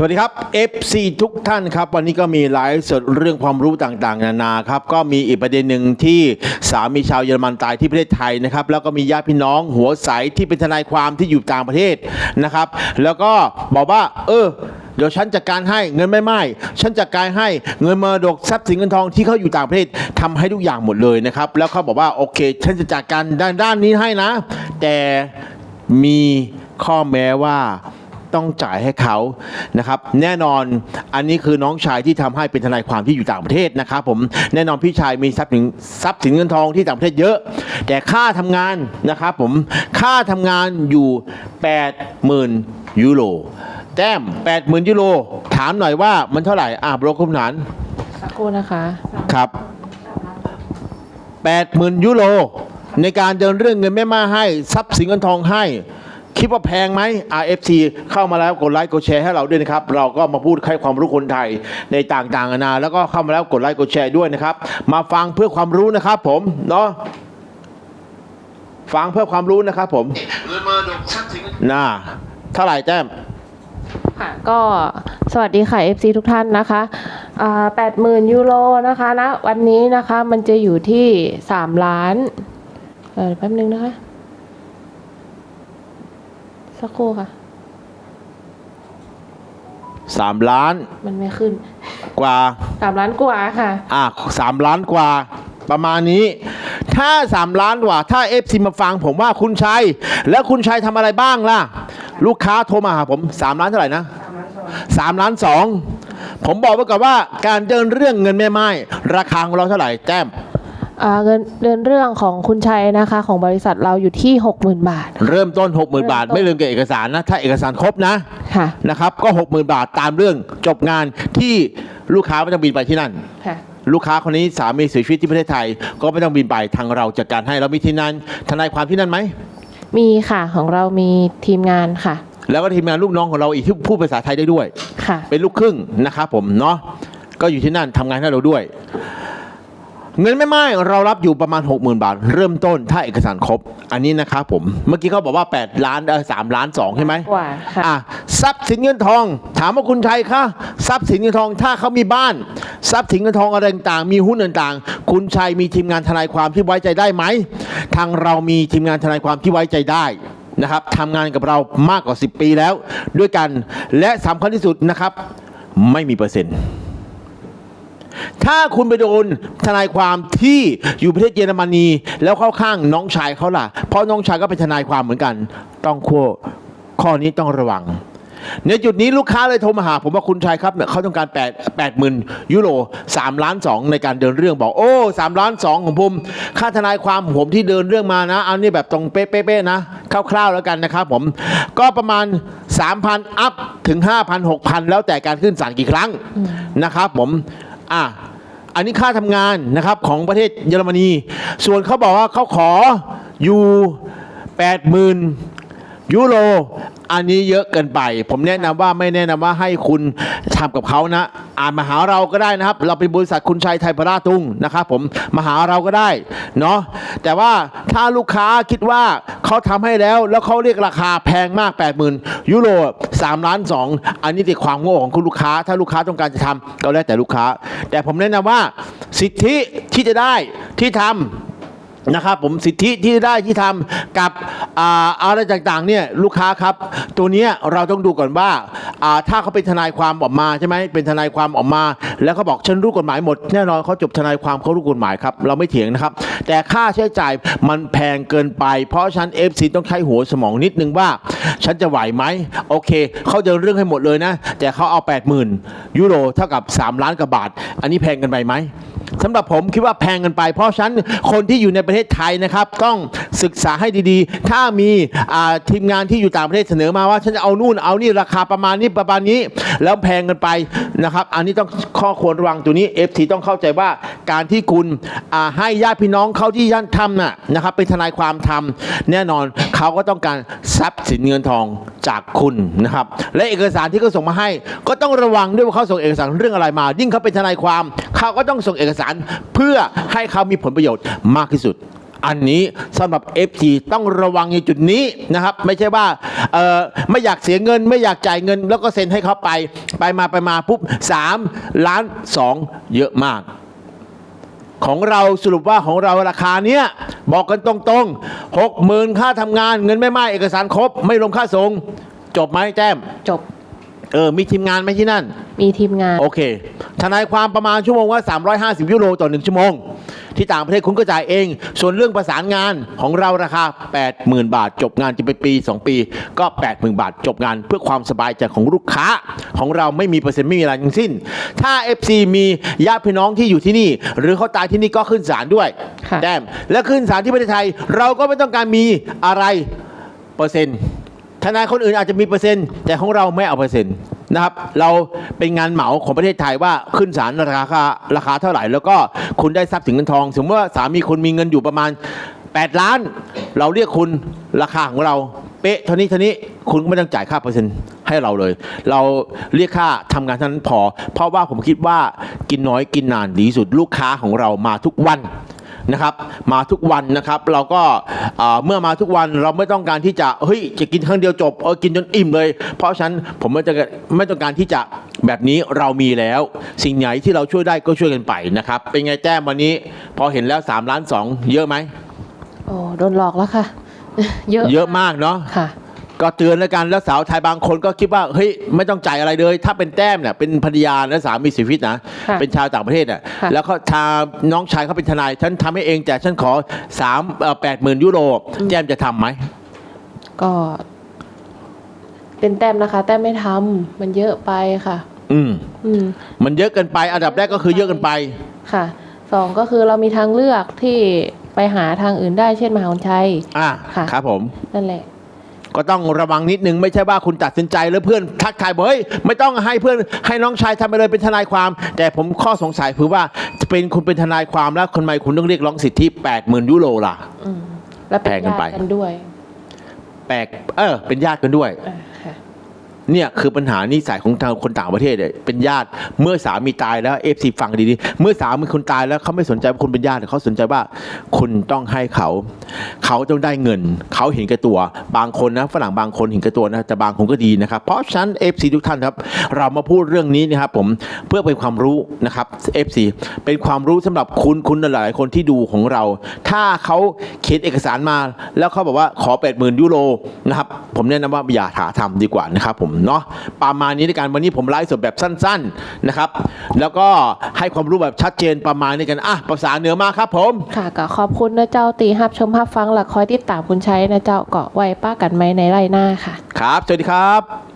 สวัสดีครับ FC ทุกท่านครับ วันนี้ก็มีไลฟ์สดเรื่องความรู้ต่างๆ นานาครับ ก็มีอีกประเด็นหนึ่งที่สามีชาวเยอรมันตายที่ประเทศไทยนะครับ แล้วก็มีญาติพี่น้องหัวใสที่เป็นทนายความที่อยู่ต่างประเทศนะครับ แล้วก็บอกว่า เออเดี๋ยวฉันจัดการให้เงินไม่ไม่ฉันจัดการให้เงินมรดกทรัพย์สินเงินทองที่เขาอยู่ต่างประเทศทำให้ทุกอย่างหมดเลยนะครับ แล้วเขาบอกว่าโอเค ฉันจะจัดการด้านด้านนี้ให้นะ แต่มีข้อแม้ว่า ต้องจ่ายให้เขานะครับแน่นอนอันนี้คือน้องชายที่ทำให้เป็นทนายความที่อยู่ต่างประเทศนะครับผมแน่นอนพี่ชายมีทรัพย์สินทรัพย์สินเงินทองที่ต่างประเทศเยอะ แต่ค่าทำงานนะครับผมค่าทำงานอยู่ 80,000 ยูโรแต้ม80,000 ยูโรถามหน่อยว่ามันเท่าไหร่อ่าบรคุมฐานสักครู่นะคะครับ80,000 ยูโรในการเดินเรื่องเงินแม่มาให้ทรัพย์สินเงินทองให้ คิดว่าแพงไหม RFC เข้ามาแล้วกดไลค์กดแชร์ให้เราด้วยนะครับ เราก็มาพูดให้ความรู้คนไทยในต่างๆนานาแล้วก็เข้ามาแล้วกดไลค์กดแชร์ด้วยนะครับ มาฟังเพื่อความรู้นะครับ ผมเนาะฟังเพื่อความรู้นะครับ ผมน่าเท่าไหร่แต้มค่ะก็สวัสดีค่ะ FC ทุกท่านนะคะแปดหมื่นยูโรนะคะนะวันนี้นะคะมันจะอยู่ที่สามล้านแป๊บนึงนะคะ สักครู่ค่ะ3ล้านมันไม่ขึ้นกว่า สามล้านกว่าค่ะ อะสามล้านกว่า ประมาณนี้ ถ้าสามล้านกว่า ถ้าเอฟซีมาฟังผมว่าคุณชัย แล้วคุณชัยทำอะไรบ้างล่ะ ลูกค้าโทรมาหาผมสามล้านเท่าไหร่นะสามล้านสอง ผมบอกไว้ก่อนว่าการเดินเรื่องเงินแม่ไม้ราคาของเราเท่าไหร่แต้มอ่า เงินเดือนเรื่องของคุณชัยนะคะ ของบริษัทเราอยู่ที่หกหมื่นบาท เริ่มต้น 60,000 บาท ไม่ลืมเก็บเอกสารนะ ถ้าเอกสารครบนะค่ะนะครับก็ 60,000 บาทตามเรื่องจบงานที่ลูกค้าไม่ต้องบินไปที่นั่นค่ะลูกค้าคนนี้สามีเสียชีวิตที่ประเทศไทย ก็ไม่ต้องบินไปทางเราจัดการให้เรามีที่นั่นทนายความที่นั่นไหมมีค่ะของเรามีทีมงานค่ะ แล้วก็ทีมงานลูกน้องของเราอีกที่พูดภาษาไทยได้ด้วยค่ะเป็นลูกครึ่งนะครับผมเนาะก็อยู่ที่นั่นทำงานให้เราด้วย เงินไม่ไม่เรารับอยู่ประมาณ 60,000 บาท เริ่มต้นถ้าเอกสารครบ อันนี้นะครับผมเมื่อกี้เขาบอกว่า 8 ล้านเออสามล้านสองใช่ไหมกว่าค่ะ อะทรัพย์สินเงินทอง ถามว่าคุณชัยคะทรัพย์สินเงินทองถ้าเขามีบ้าน ทรัพย์สินเงินทองอะไรต่างๆ มีหุ้นต่างๆ คุณชัยมีทีมงานทนายความที่ไว้ใจได้ไหมทางเรามีทีมงานทนายความที่ไว้ใจได้ นะครับทำงานกับเรามากกว่า 10 ปีแล้ว ด้วยกันและสำคัญที่สุดนะครับ ไม่มีเปอร์เซ็นต์ ถ้าคุณไปโดนทนายความที่อยู่ประเทศเยอรมนีแล้วเข้าข้างน้องชายเขาล่ะ เพราะน้องชายก็เป็นทนายความเหมือนกัน ต้องข้อข้อนี้ต้องระวังในจุดนี้ลูกค้าเลยโทรมาหาผมว่าคุณชายครับเนี่ยเขาต้องการ8 8 0,000ยูโร3ล้าน2ในการเดินเรื่องบอกโอ้3ล้าน2ของผมค่าทนายความของผมที่เดินเรื่องมานะ เอานี่แบบตรงเป๊ะๆนะคร่าวๆแล้วกันนะครับผมก็ประมาณ 3,000 อัพถึง 5,000 6,000 แล้วแต่การขึ้นศาลกี่ครั้งนะครับผม อะอันนี้ค่าทำงานนะครับของประเทศเยอรมนี ส่วนเขาบอกว่าเขาขออยู่80,000 ยูโรอันนี้เยอะเกินไป ผมแนะนำว่าไม่แนะนำว่าให้คุณทำกับเขานะอ่านมาหาเราก็ได้นะครับ เราเป็นบริษัทคุณชัยไทยพราตุงนะครับผมมาหาเราก็ได้เนาะแต่ว่าถ้าลูกค้าคิดว่าเขาทำให้แล้วแล้วเขาเรียกราคาแพงมาก 80,000ยูโร3ล้าน2อันนี้ติดความโง่ของคุณลูกค้า ถ้าลูกค้าต้องการจะทำก็แล้วแต่ลูกค้า แต่ผมแนะนำว่าสิทธิที่จะได้ที่ทำ นะครับผมสิทธิที่ได้ที่ทำกับอ่าอะไรต่างๆเนี่ยลูกค้าครับ ตัวเนี้ยเราต้องดูก่อนว่าถ้าเขาเป็นทนายความออกมาใช่ไหมเป็นทนายความออกมา แล้วเขาบอกฉันรู้กฎหมายหมดแน่นอนเขาจบทนายความเขารู้กฎหมายครับเราไม่เถียงนะครับ แต่ค่าใช้จ่ายมันแพงเกินไป เพราะฉันเอฟซีต้องใช้หัวสมองนิดนึงว่า ฉันจะไหวไหมโอเคเขาเดินเรื่องให้หมดเลยนะ แต่เขาเอา 80,000 ยูโรเท่ากับ 3 ล้านกว่าบาท อันนี้แพงเกันไปไหม สำหรับผมคิดว่าแพงเกันไป เพราะฉะนั้นคนที่อยู่ในประเทศไทยนะครับ ต้องศึกษาให้ดีๆ ถ้ามีทีมงานที่อยู่ต่างประเทศเสนอมาว่าฉันจะเอานู่นเอานี่ราคาประมาณนี้ประมาณนี้ แล้วแพงเกันไปนะครับ อันนี้ต้องข้อควรระวังตัวนี้ FT ต้องเข้าใจว่าการที่คุณให้ญาติพี่น้องเขาที่ย่านทำน่ะนะครับเป็นทนายความทำแน่นอน เขาก็ต้องการทรัพย์สินเงินทองจากคุณนะครับ และเอกสารที่เขาส่งมาให้ ก็ต้องระวังด้วยว่าเขาส่งเอกสารเรื่องอะไรมา ยิ่งเขาเป็นทนายความ เขาก็ต้องส่งเอกสารเพื่อให้เขามีผลประโยชน์มากที่สุดอันนี้สำหรับ FT ต้องระวังในจุดนี้นะครับ ไม่ใช่ว่าไม่อยากเสียเงิน ไม่อยากจ่ายเงิน แล้วก็เซ็นให้เขาไป ไปมาไปมาปุ๊บ 3 ล้าน 2 เยอะมาก ของเราสรุปว่าของเราราคาเนี้ยบอกกันตรงๆหกหมื่นค่าทำงานเงินไม่มากเอกสารครบ ไม่รวมค่าส่งจบไหมแจ้ม จบเออ มีทีมงานไหมที่นั่น มีทีมงาน โอเค ทนายความประมาณชั่วโมงว่า 350 ยูโรต่อ 1 ชั่วโมง ที่ต่างประเทศคุณก็จ่ายเอง ส่วนเรื่องประสานงานของเราราคา 80,000 บาท จบงานจะไปปี 2 ปี ก็ 80,000 บาท จบงานเพื่อความสบายใจของลูกค้า ของเราไม่มีเปอร์เซ็นต์ไม่มีอะไรทั้งสิ้น ถ้า FC มีญาติพี่น้องที่อยู่ที่นี่ หรือเขาตายที่นี่ก็ขึ้นศาลด้วยค่ะ แต้มและขึ้นศาลที่ประเทศไทย เราก็ไม่ต้องการมีอะไรเปอร์เซ็นต์ทนายคนอื่นอาจจะมีเปอร์เซ็นต์แต่ของเราไม่เอาเปอร์เซ็นต์ นะครับ เราเป็นงานเหมาของประเทศไทยว่าขึ้นศาลราคาราคาเท่าไหร่ แล้วก็คุณได้ทรัพย์สินเงินทอง สมมติว่าสามีคุณมีเงินอยู่ประมาณ 8 ล้าน เราเรียกคุณราคาของเราเป๊ะเท่านี้เท่านี้คุณก็ไม่ต้องจ่ายค่าเปอร์เซ็นต์ให้เราเลย เราเรียกค่าทำงานเท่านั้นพอ เพราะว่าผมคิดว่ากินน้อยกินนานดีสุดลูกค้าของเรามาทุกวัน นะครับ มาทุกวันนะครับ เราก็เอ่อเมื่อมาทุกวันเราไม่ต้องการที่จะเฮ้ยจะกินครั้งเดียวจบเออกินจนอิ่มเลย เพราะฉะนั้นผมไม่ต้องการไม่ต้องการที่จะแบบนี้เรามีแล้ว สิ่งไหนที่เราช่วยได้ก็ช่วยกันไปนะครับ เป็นไงแจ้มวันนี้ พอเห็นแล้ว3ล้าน2เยอะไหมโอ้โดนหลอกแล้วค่ะ เยอะเยอะมากเนาะค่ะ ก็เตือนแล้วกันแล้วสาวไทยบางคนก็คิดว่าเฮ้ยไม่ต้องจ่ายอะไรเลย ถ้าเป็นแต้มเนี่ยเป็นภรรยาและสามีเสียชีวิตนะค่ะเป็นชาวต่างประเทศอะค่ะแล้วเขาชาน้องชายเขาเป็นทนายฉันทำให้เองแต่ฉันขอสามแปดหมื่นยูโรแจ้มจะทำไหมก็ เป็นแต้มนะคะ แต้มไม่ทำมันเยอะไปค่ะ อืม อืม มันเยอะเกินไปอันดับแรกก็คือเยอะเกินไป ค่ะสองก็คือเรามีทางเลือกที่ไปหาทางอื่นได้เช่นมหาวิทยาลัย อ่าค่ะ ครับผม นั่นแหละ ก็ต้องระวังนิดนึงไม่ใช่ว่าคุณตัดสินใจแล้วเพื่อนทักทายบอกเฮ้ยไม่ต้องให้เพื่อนให้น้องชายทำไปเลยเป็นทนายความ แต่ผมข้อสงสัยคือว่าจะเป็นคุณเป็นทนายความแล้วคนใหม่คุณต้องเรียกร้องสิทธิ8 0,000ยูโรล่ะอืมแล้วเป็นแพงเกินญาไปติกันด้วย แปลกเออเป็นญาติกันด้วยอ่าค่ะ เนี่ยคือปัญหานิสัยของทางคนต่างประเทศเนี่ยเป็นญาติเมื่อสามีตายแล้วเอฟซีฟังดีๆเมื่อสามีคนตายแล้วเขาไม่สนใจว่าคุณเป็นญาติเขาสนใจว่าคุณต้องให้เขา เขาต้องได้เงิน เขาเห็นแก่ตัว บางคนนะฝรั่งบางคนเห็นแก่ตัวนะแต่บางคนก็ดีนะครับ เพราะฉะนั้นเอฟซีทุกท่านครับ เรามาพูดเรื่องนี้นะครับผมเพื่อเป็นความรู้นะครับเอฟซีเป็นความรู้สำหรับคุณคุณหลายๆคนที่ดูของเรา ถ้าเขาเขียนเอกสารมา แล้วเขาบอกว่าขอ80,000ยูโรนะครับผมแนะนำว่าอย่าหาทำดีกว่านะครับผมเนาะประมาณนี้ในการวันนี้ผมไลฟ์สดแบบสั้นๆนะครับ แล้วก็ให้ความรู้แบบชัดเจนประมาณนี้กันอะภาษาเหนือมาครับผมค่ะก็ขอบคุณนะเจ้าตีฮับชมฮับฟังหลักคอยติดตามคุณใช้นะเจ้าเกาะไว้ป้ากันไหมในไรหน้าค่ะ ครับ สวัสดีครับ